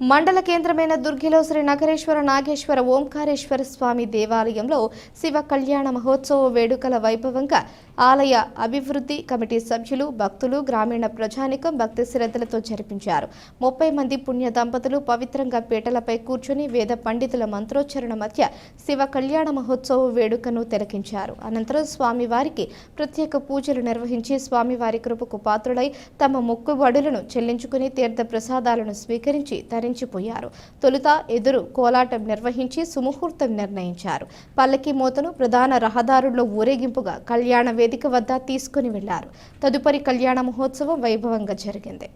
మండల కేంద్రమైన దుర్గిలో శ్రీ నగరేశ్వర నాగేశ్వర ఓంకారేశ్వర స్వామి దేవాలయంలో శివ కళ్యాణ మహోత్సవ వేడుకల వైభవంగా ఆలయ అభివృద్ధి కమిటీ సభ్యులు భక్తులు గ్రామీణ ప్రజానికం భక్తి శ్రద్ధలతో జరిపించారు. ముప్పై మంది పుణ్య దంపతులు పవిత్రంగా పీటలపై కూర్చొని వేద పండితుల మంత్రోచ్చరణ మధ్య శివ కళ్యాణ మహోత్సవ వేడుకను తిలకించారు. అనంతరం స్వామివారికి ప్రత్యేక పూజలు నిర్వహించి స్వామివారి కృపకు పాత్రులై తమ మొక్కుబడులను చెల్లించుకుని తీర్థ ప్రసాదాలను స్వీకరించి తరించిపోయారు తొలుత ఎదురు కోలాటం నిర్వహించి సుముహూర్తం నిర్ణయించారు. పల్లకి మోతను ప్రధాన రహదారుల్లో ఊరేగింపుగా కళ్యాణ వేదిక వద్ద తీసుకుని వెళ్ళారు. తదుపరి కళ్యాణ మహోత్సవం వైభవంగా జరిగింది.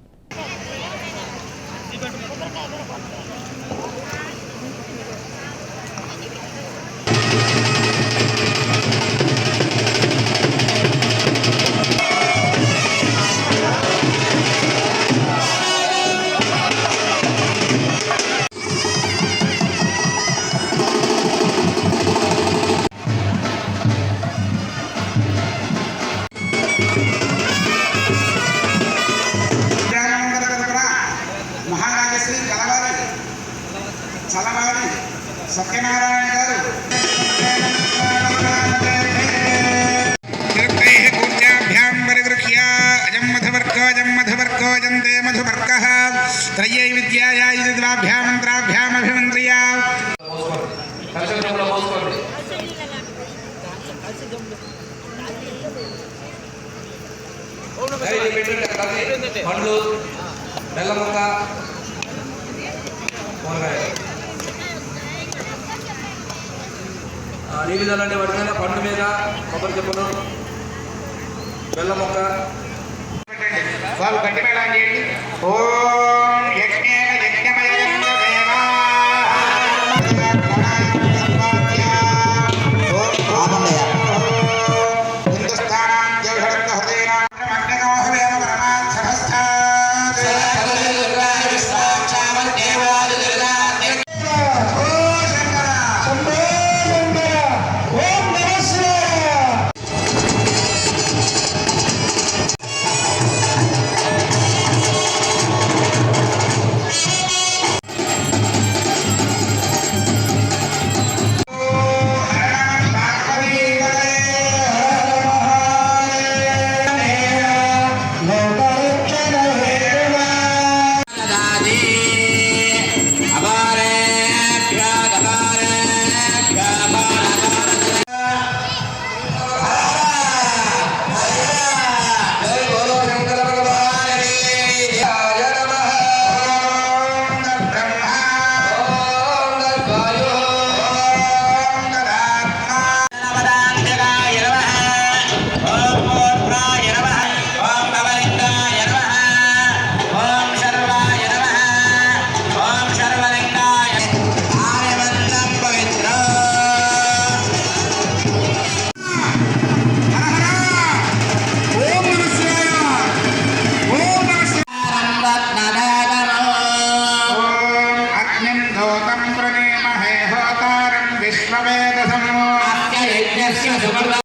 మహారాజశ్రీ కలవారి చలవారి సత్యనారాయణ గారు తిరుక్తైః కూర్చాభ్యాం పరిగృహ్య అజం మధువర్గో అజం మధువర్గో జంతే మధువర్గः త్రయై విద్యాయా ఇది ద్వాభ్యామంత్రాభ్యామభిమంత్రియా కలశంలో పోసుకోండి ఇది పెట్టండి కలిసి పండ్లు బెల్లం ఈ విధాలు అంటే మీద పండు మీద కొబ్బరి చెప్పులు బెల్ల మొక్క. వాళ్ళు గట్టి మేళం చేయండి ఓం